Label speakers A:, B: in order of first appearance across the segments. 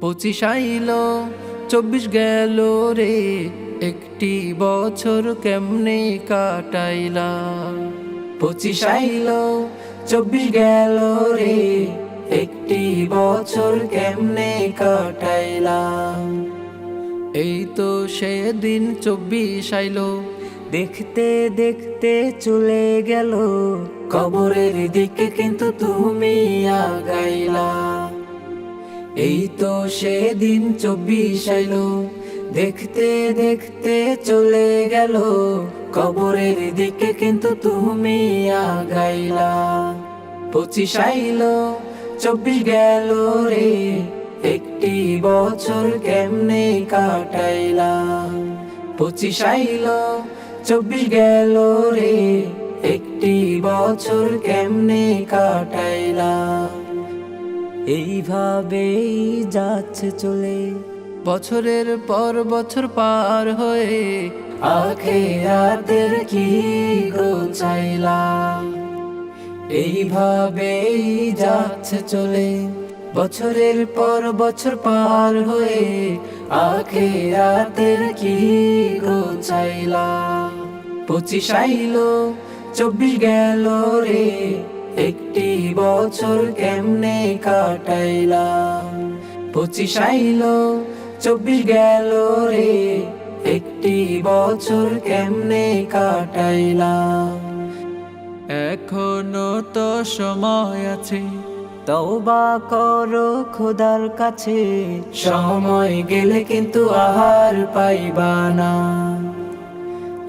A: পঁচিশ আইল, চব্বিশ গেল রে, একটি বছর কেমনে কাটাইলা পঁচিশ আইল, চব্বিশ গেল রে, একটি বছর কেমনে কাটাইলা এই তো সেদিন চব্বিশ আইলো দেখতে দেখতে চলে গেল। কবরের দিকে কিন্তু তুমি আগাইলা। এই তো সেদিন চব্বিশ আইলো। দেখতে দেখতে চলে গেল। কবরের দিকে কিন্তু তুমি আগাইলা। পঁচিশ আইলো, চব্বিশ গেল রে। একটি বছর কেমনে কাটাইলা? পঁচিশ আইলো চব্বিশ গেল রে, একটি বছর কেমনে কাটাইলা এইভাবেই যাচ্ছে চলে বছরের পর বছর পার হয়ে, আখেরাতের কি গোছাইলা এইভাবেই যাচ্ছে চলে বছরের পর বছর পার হয়ে, আখেরাতের কি গোছাইলা পঁচিশ আইলো, চব্বিশ গেল রে। একটি বছর কেমনে কাটাইলা পঁচিশ আইলো, চব্বিশ গেল রে। একটি বছর কেমনে কাটাইলা এখনও তো সময় আছে, তওবা করো খোদার কাছে। সময় গেলে কিন্তু আহার পাইবা না।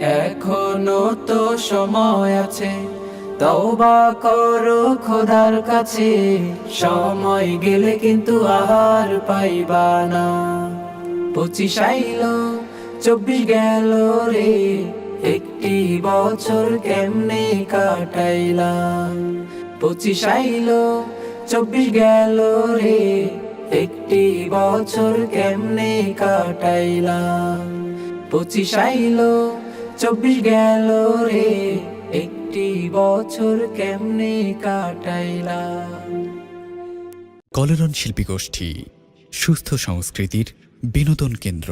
A: এখনও তো সময় আছে। তওবা করো খোদার কাছে। সময় গেলে কিন্তু আহার পাইবা না। পঁচিশ আইলো, চব্বিশ গেল রে। একটি বছর কেমনে কাটাইলা পঁচিশ আইলো, চব্বিশ গেল রে। একটি বছর কেমনে কাটাইলা পঁচিশ আইলো চব্বিশ গেল রে একটি বছর কেমনে কাটাইলা
B: কলরন শিল্পী গোষ্ঠী সুস্থ সংস্কৃতির বিনোদন কেন্দ্র।